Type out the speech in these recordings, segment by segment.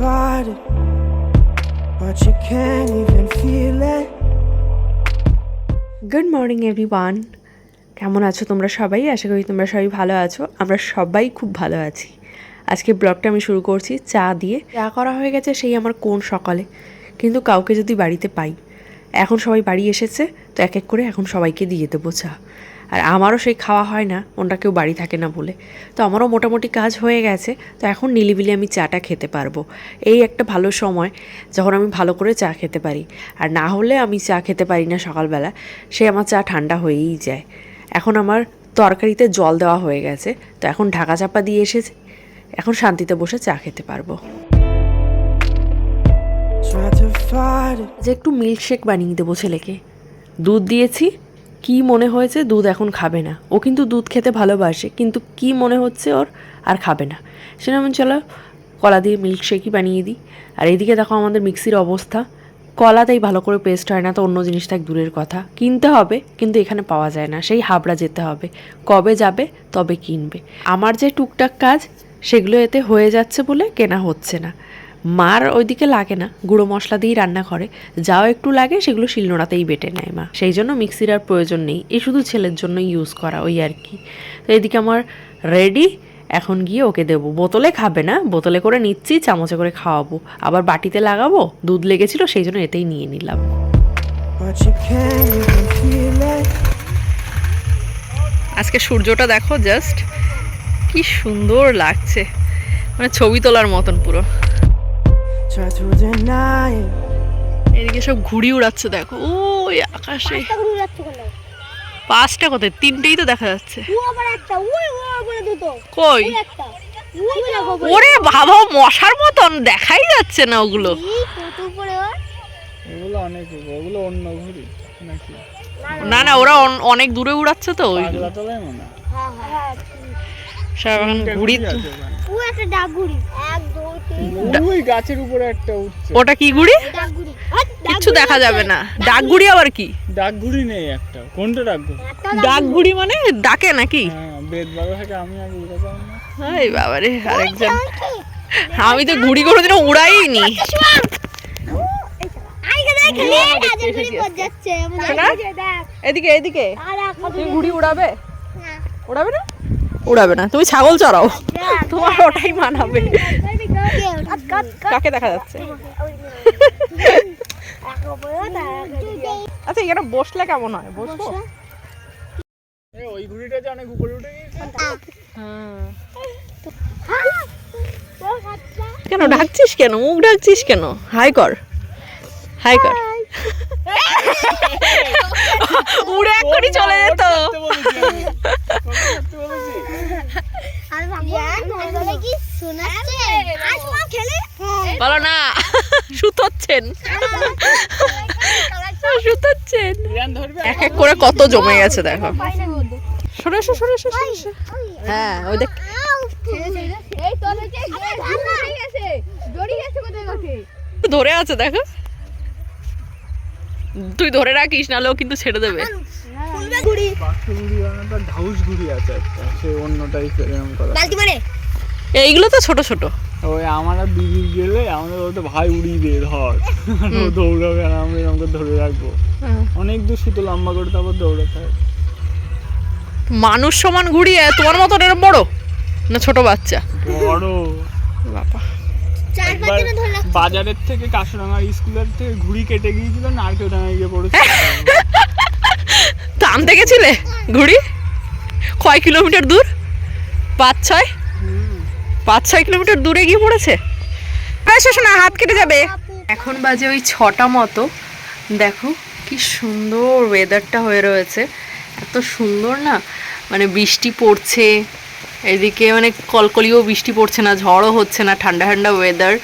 it, but you can't even feel it. Good morning everyone কেমন আছো তোমরা সবাই? আশা করি তোমরা সবাই ভালো আছো। আমরা সবাই খুব ভালো আছি। আজকে ব্লগটা আমি শুরু করছি চা দিয়ে। চা করা হয়ে গেছে সেই আমার কোন সকালে। কিন্তু কাউকে যদি বাড়িতে পাই। এখন সবাই বাড়ি এসেছে, তো এক এক করে এখন সবাইকে দিয়ে দেবো চা। আর আমারও সেই খাওয়া হয় না ওনটা কেউ বাড়ি থাকে না বলে। তো আমারও মোটামুটি কাজ হয়ে গেছে, তো এখন নিলিবিলি আমি চাটা খেতে পারব। এই একটা ভালো সময় যখন আমি ভালো করে চা খেতে পারি। আর না হলে আমি চা খেতে পারি না সকালবেলা, সে আমার চা ঠান্ডা হয়েই যায়। এখন আমার তরকারিতে জল দেওয়া হয়ে গেছে, তো এখন ঢাকা চাপা দিয়ে এসেছে, এখন শান্তিতে বসে চা খেতে পারব। যে একটু মিল্কশেক বানিয়ে দেবো ছেলেকে। দুধ দিয়েছি, কি মনে হয়েছে দুধ এখন খাবে না। ও কিন্তু দুধ খেতে ভালোবাসে, কিন্তু কি মনে হচ্ছে ওর আর খাবে না। সেটা আমি চলো কলা দিয়ে মিল্কশেকই বানিয়ে দিই। আর এদিকে দেখো আমাদের মিক্সির অবস্থা। কলাতেই ভালো করে পেস্ট হয় না তো অন্য জিনিসটা এক দূরের কথা। কিনতে হবে, কিন্তু এখানে পাওয়া যায় না। সেই হাবড়া যেতে হবে। কবে যাবে, তবে কিনবে। আমার যে টুকটাক কাজ, সেগুলো এতে হয়ে যাচ্ছে বলে কেনা হচ্ছে না। মার ওইদিকে লাগে না, গুঁড়ো মশলা দিয়েই রান্না করে, যাও একটু লাগে সেগুলো শিলনোড়াতেই বেটে নেয় মা। সেই জন্য মিক্সির আর প্রয়োজন নেই, এ শুধু ছেলের জন্য ইউজ করা, ওই আর কি। তো এদিকে আমার রেডি এখন গিয়ে ওকে দেবো। বোতলে খাবে না, বোতলে করে নিচ্ছি, চামচে করে খাওয়াবো। আবার বাটিতে লাগাবো, দুধ লেগেছিল, সেই জন্য এতেই নিয়ে নিলাম. আজকে সূর্যটা দেখো জাস্ট কি সুন্দর লাগছে। মানে ছবি তোলার মতন পুরো। এদিকে সব ঘুড়ি উড়াচ্ছে দেখো। ওই আকাশে। পাঁচটা কোথায়? তিনটেই তো দেখা যাচ্ছে। ও আবার একটা ওই ও আবার দুটো। কই। ওরে বাবা মশার মতন দেখাই যাচ্ছে না ওগুলো। অনেক অন্য নাকি? না না ওরা অনেক দূরে উড়াচ্ছে তো ওই পাগলা তলায় হয়। হ্যাঁ হ্যাঁ সব এখন ঘুড়ি ঘুড়ি আছে ওখানে। ও একটা ডাগুড়ি। এক দুই তিন ওই গাছের উপরে একটা উঠছে। ওটা কি ঘুড়ি? কিচ্ছু দেখা যাবে না। ডাক ঘুড়ি আবার কি? ডাক ঘুড়ি নেই একটা। কোনটা ডাক ঘুড়ি ডাক ঘুড়ি মানে ডাকে নাকি? হ্যাঁ বেদ বাবা থেকে আমি আগে উড়াতাম না। এই বাবারে আরেকজন আমি তো ঘুড়ি কোনোদিনও উড়াইনি। দেখ এদিকে এদিকে। ঘুড়ি উড়াবে? উড়াবে না? উড়াবে না। তুমি ছাগল চড়াও। তোমার ওটাই মানাবে। কাকে দেখা যাচ্ছে? আচ্ছা এখানে বসলে কেমন হয়? বসবো? ওই ঘুড়িটা যে অনেক উপরে উঠে কেন ডাকছিস কেন? মুখ ডাকছিস কেন? হাই কর। হাই কর। উড়ে এক্ষুনি চলে যেত করতে বলেছি আমি। করতে বলেছি কি শোনাচ্ছে আসমা খেলে বলো না সুতোচ্ছেন সুতোচ্ছেন এক এক করে কত জমে গেছে দেখো। সরে এসো সরে এসো সরে এসো। হ্যাঁ ওই দেখ। এই তোর হচ্ছে জড়ি গেছে জড়ি গেছে কোথায় গেছে ধরে আছে দেখো। তুই ধরে রাখিস নাহলে ও কিন্তু ছেড়ে দেবে। ঘুড়ি। মানে ঘুড়ি আছে একটা সে অন্য টাইপের এরকম করা। বালতি মারে। এইগুলো তো ছোট ছোট। ওই আমার দিদি গেলে আমাদের বলতে ভাই উড়িয়ে দে ধর দৌড়াবে আর আমরা এরকম করে ধরে রাখব। অনেক দূর সুতো লম্বা করে তারপর দৌড়াতে হয়। মানুষ সমান ঘুরিয়ে তোমার মতন এরকম বড়? না ছোট বাচ্চা? বড়। বাবা। চার একবার পাঁচ ধরে রাখ বাজারের থেকে কাশরাঙ্গা স্কুলের থেকে ঘুড়ি কেটে গিয়েছিল নারকেল ডাঙায় গিয়ে পড়েছে টানতে গেছিলে? ঘুড়ি? কয় কিলোমিটার দূর? পাঁচ ছয়? পাঁচ ছয় কিলোমিটার দূরে গিয়ে পড়েছে? শোনা হাত কেটে যাবে। এখন বাজে ওই ছটা মতো। দেখো কি সুন্দর ওয়েদারটা হয়ে রয়েছে। এত সুন্দর না? মানে বৃষ্টি পড়ছে। এদিকে মানে কলকলিও বৃষ্টি পড়ছে না, ঝড়ও হচ্ছে না, ঠান্ডা ঠান্ডা ওয়েদার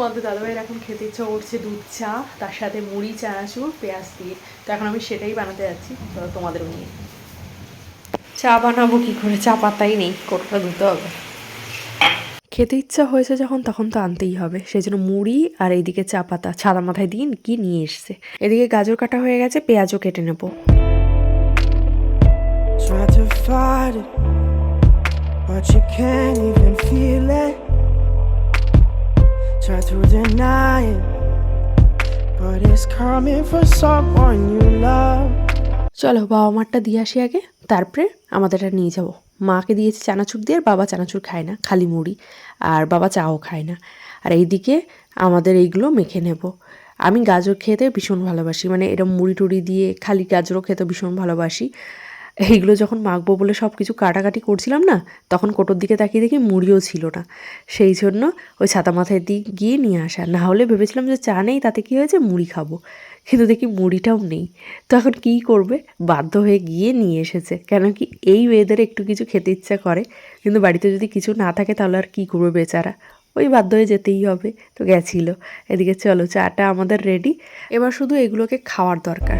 তোমাদের দাদাভাইয়ের এখন খেতে ইচ্ছা করছে দুধ চা তার সাথে মুড়ি চানাচুর পেঁয়াজ দিয়ে। তো এখন আমি সেটাই বানাতে যাচ্ছি। তো তোমাদেরও নিয়ে চা বানাবো কি করে? চা পাতাই নেই কোটোটা ধুতে হবে। খেতে ইচ্ছা হয়েছে যখন তখন তো আনতেই হবে। সেই জন্য মুড়ি আর এইদিকে চা পাতা ছাদা মাথায় দিন কি নিয়ে এসছে। এদিকে গাজর কাটা হয়ে গেছে পেঁয়াজও কেটে নেব। Try to fight it, but you can't even feel it. Try to deny it, but it's coming for someone you love. চলো বাবা মারটা দিয়ে আসি আগে। তারপরে আমাদেরটা নিয়ে যাব। মাকে দিয়েছি চানাচুর দিয়ে আর বাবা চানাচুর খায় না খালি মুড়ি। আর বাবা চাও খায় না। আর এইদিকে আমাদের এইগুলো মেখে নেব। আমি গাজর খেতে ভীষণ ভালোবাসি মানে এরকম মুড়ি টুড়ি দিয়ে খালি গাজরও খেতে ভীষণ ভালোবাসি। এইগুলো যখন মাখবো বলে সব কিছু কাটাকাটি করছিলাম না, তখন কোটোর দিকে তাকিয়ে দেখি মুড়িও ছিল না। সেই জন্য ওই ছাতা মাথায় দিয়ে গিয়ে নিয়ে আসা। না হলে ভেবেছিলাম যে চা নেই, তাতে কী হয়েছে? মুড়ি খাব। কিন্তু দেখি মুড়িটাও নেই। তো এখন কী করবে? বাধ্য হয়ে গিয়ে নিয়ে এসেছে। কেন কি এই ওয়েদারে একটু কিছু খেতে ইচ্ছা করে। কিন্তু বাড়িতে যদি কিছু না থাকে, তাহলে আর কী করবে বেচারা? ওই বাধ্য হয়ে যেতেই হবে। তো গেছিল। এদিকে চলো, চাটা আমাদের রেডি এবার শুধু এগুলোকে খাওয়ার দরকার।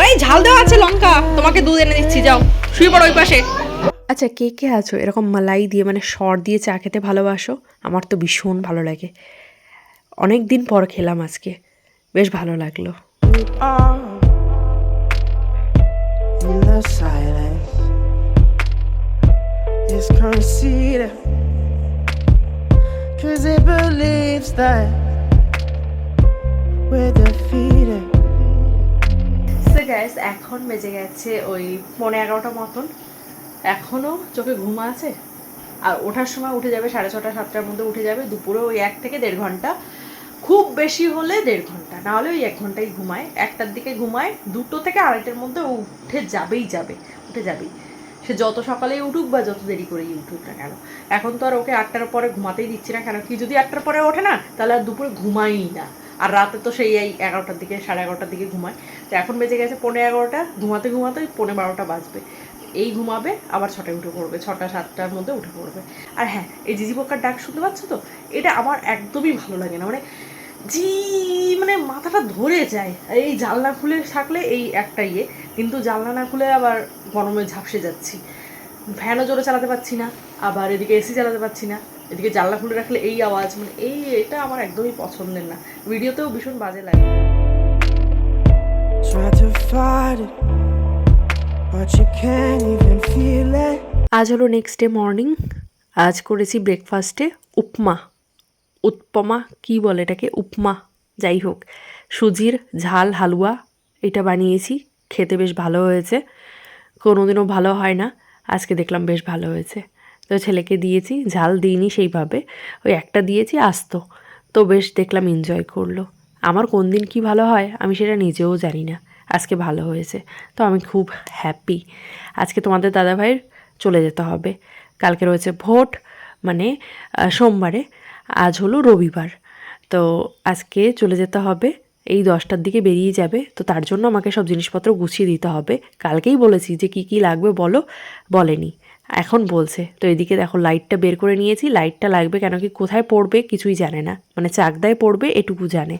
ওই ঝাল দেওয়া আছে লঙ্কা। তোমাকে দুধ এনে দিচ্ছি যাও। শুয়ে পড়ো ওই পাশে। আচ্ছা কে কে আছো? এরকম মালাই দিয়ে মানে সর দিয়ে চা খেতে ভালোবাসো? আমার তো ভীষণ ভালো লাগে। অনেক দিন পর খেলাম আজকে। বেশ ভালো লাগল. It's conceited. Cause it believes that এখন বেজে গেছে ওই পনেরো এগারোটা মতন। এখনও চোখে ঘুম আছে? আর ওঠার সময় উঠে যাবে, সাড়ে ছটা, সাতটার মধ্যে উঠে যাবে। দুপুরে ওই এক থেকে দেড় ঘণ্টা। খুব বেশি হলে দেড় ঘণ্টা, না হলে ওই এক ঘন্টাই ঘুমায়। একটার দিকে ঘুমায়, দুটো থেকে আড়াইটার মধ্যে উঠে যাবেই যাবে, উঠে যাবেই। সে যত সকালেই উঠুক বা যত দেরি করেই উঠুক না কেন। এখন তো আর ওকে আটটার পরে ঘুমাতেই দিচ্ছি না কেন? কি যদি আটটার পরে ওঠে না, তাহলে আর দুপুরে ঘুমাই না। আর রাতে তো সেই এই এগারোটার দিকে, সাড়ে এগারোটার দিকে ঘুমায়। তো এখন বেজে গেছে পনেরো এগারোটা, ঘুমাতে ঘুমাতে ওই পনেরো বারোটা বাজবে। এই ঘুমাবে, আবার ছটায় উঠে পড়বে, ছটা সাতটার মধ্যে উঠে পড়বে। আর হ্যাঁ এই জিজি পোকার ডাক শুনতে পাচ্ছ তো? এটা আমার একদমই ভালো লাগে না। মানে জি মানে মাথাটা ধরে যায়। এই জানলা খুলে থাকলে এই একটা ইয়ে কিন্তু জানলা না খুলে আবার গরমে ঝাপসে যাচ্ছি। ফ্যানও জোরে চালাতে পারছি না, আবার এদিকে এসি চালাতে পারছি না। এদিকে জানলা খুলে রাখলে এই আওয়াজ মানে এই এটা আমার একদমই পছন্দের না। ভিডিওতেও ভীষণ বাজে লাগে. আজ হলো নেক্সট ডে মর্নিং আজ করেছি ব্রেকফাস্টে উপমা উৎপমা কি বলে এটাকে? উপমা যাই হোক। সুজির ঝাল হালুয়া এটা বানিয়েছি খেতে বেশ ভালো হয়েছে। কোনোদিনও ভালো হয় না। আজকে দেখলাম বেশ ভালো হয়েছে। তো ছেলেকে দিয়েছি, ঝাল দিইনি সেইভাবে। ওই একটা দিয়েছি, আসতো। তো বেশ দেখলাম এনজয় করল। আমার কোন দিন কি ভালো হয় আমি সেটা নিজেও জানি না। আজকে ভালো হয়েছে। তো আমি খুব হ্যাপি আজকে তোমাদের দাদাভাইয়ের চলে যেতে হবে। কালকে রয়েছে ভোট মানে সোমবারে। আজ হলো রবিবার। তো আজকে চলে যেতে হবে। এই দশটার দিকে বেরিয়ে যাবে। তো তার জন্য আমাকে সব জিনিসপত্র গুছিয়ে দিতে হবে। কালকেই বলেছি যে কি কি লাগবে বলো। বলেনি। এখন বলছে, তো এদিকে দেখো লাইটটা বের করে নিয়েছি লাইটটা লাগবে কেন কি, কোথায় পড়বে কিছুই জানে না। মানে চাকদায় পড়বে এটুকু জানে।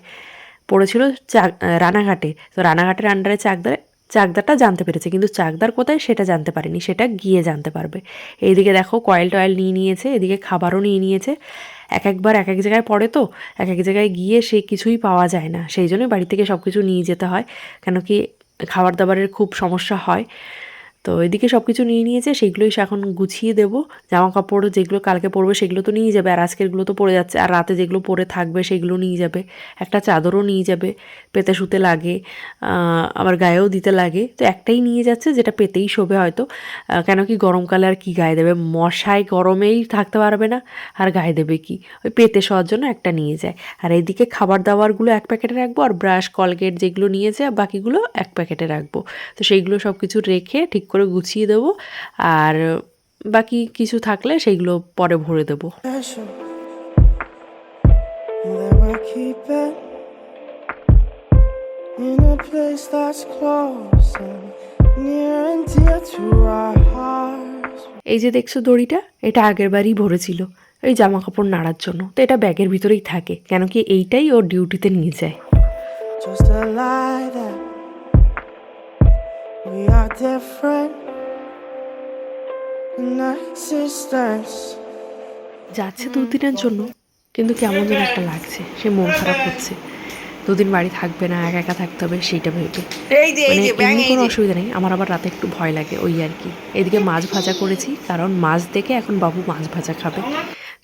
পড়েছিল চাক রানাঘাটে। তো রানাঘাটের আন্ডারে চাকদারে চাকদারটা জানতে পেরেছে, কিন্তু চাকদার কোথায় সেটা জানতে পারেনি, সেটা গিয়ে জানতে পারবে। এইদিকে দেখো কয়েল টয়েল নিয়ে নিয়েছে, এদিকে খাবারও নিয়ে নিয়েছে। এক একবার এক এক জায়গায় পড়ে তো, এক এক জায়গায় গিয়ে সে কিছুই পাওয়া যায় না। সেই জন্যই বাড়ি থেকে সব কিছু নিয়ে যেতে হয়, কেন কি খাবার দাবারের খুব সমস্যা হয়। তো এদিকে সব কিছু নিয়ে নিয়েছে, সেগুলোই সে এখন গুছিয়ে দেবো। জামা কাপড় যেগুলো কালকে পরবে সেগুলো তো নিয়ে যাবে, আর আজকেরগুলো তো পরে যাচ্ছে, আর রাতে যেগুলো পরে থাকবে সেগুলো নিয়ে যাবে। একটা চাদরও নিয়ে যাবে, পেতে শুতে লাগে আবার গায়েও দিতে লাগে। তো একটাই নিয়ে যাচ্ছে, যেটা পেতেই শোবে হয়তো। কেন কি গরমকালে আর কি গায়ে দেবে? মশায় গরমেই থাকতে পারবে না, আর গায়ে দেবে কি? ওই পেতে শোয়ার জন্য একটা নিয়ে যায়। আর এইদিকে খাবার দাবারগুলো এক প্যাকেটে রাখব, আর ব্রাশ, কলগেট যেগুলো নিয়েছে বাকিগুলো এক প্যাকেটে রাখব। তো সেইগুলো সব কিছু রেখে ঠিক করে গুছিয়ে দেবো। আর বাকি কিছু থাকলে সেইগুলো পরে ভরে দেবো। in a place that's close and near and dear to our hearts. এই যে দেখছ দড়িটা, এটা আগের বারই ভরেছিল। এই জামা কাপড় নাড়ার জন্য। তো এটা ব্যাগের ভিতরেই থাকে। কেন কি এইটাই ওর ডিউটিতে নিয়ে যায়। We are different. In existence. যাচ্ছে দুদিনের জন্য কিন্তু কেমন যেন একটা লাগছে। সে মন খারাপ হচ্ছে দুদিন বাড়ি থাকবে না একা একা থাকতে হবে সেইটা ভেবে। এই যে এই মানে কোনো অসুবিধা নেই। আমার আবার রাতে একটু ভয় লাগে ওই আর কি। এদিকে মাছ ভাজা করেছি কারণ মাছ দেখে এখন বাবু মাছ ভাজা খাবে।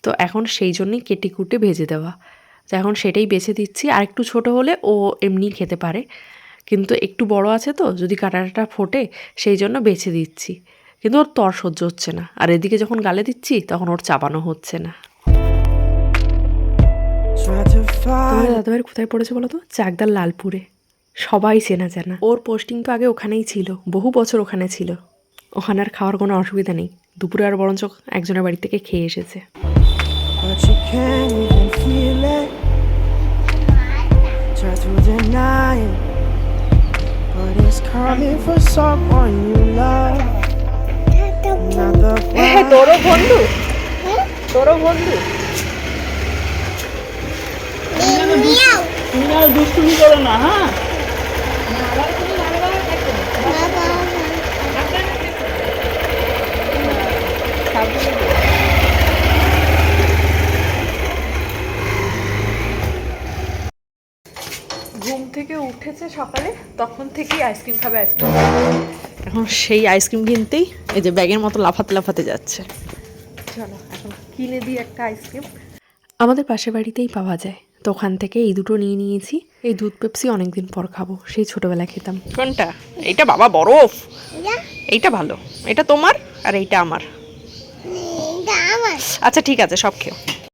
তো এখন সেই জন্যই কেটে কুটে ভেজে দেওয়া। তো এখন সেটাই বেছে দিচ্ছি। আর একটু ছোট হলে ও এমনি খেতে পারে। কিন্তু একটু বড় আছে তো যদি কাটাটা ফোটে সেই জন্য বেছে দিচ্ছি। কিন্তু ওর তর সহ্য হচ্ছে না। আর এদিকে যখন গালে দিচ্ছি তখন ওর চাপানো হচ্ছে না। দাদাভাইয়ের কোথায় পড়েছে বলো তো? চাকদার লালপুরে। সবাই চেনা জানা। ওর পোস্টিং তো আগে ওখানেই ছিল। বহু বছর ওখানে ছিল। ওখানে আর খাওয়ার কোনো অসুবিধা নেই। দুপুরে আর বরঞ্চ একজনের বাড়ি থেকে খেয়ে এসেছে. Try to deny it. But it's coming for someone you love. Not the one. তোরও বন্ধু তোরও বন্ধু তুমি আর দুষ্টুমি করো না হ্যাঁ ঘুম থেকে উঠেছে সকালে তখন থেকেই আইসক্রিম খাবে আইসক্রিম এখন সেই আইসক্রিম কিনতেই এই যে ব্যাগের মতো লাফাতে লাফাতে যাচ্ছে। চলো এখন কিনে দিই একটা আইসক্রিম। আমাদের পাশের বাড়িতেই পাওয়া যায়। তো ওখান থেকে এই দুটো নিয়ে নিয়েছি। এই দুধ পেপসি অনেকদিন পর খাব সেই ছোটবেলায় খেতাম। কোনটা? এইটা বাবা বরফ। এইটা ভালো। এটা তোমার আর এইটা আমার। আচ্ছা ঠিক আছে সব খেও।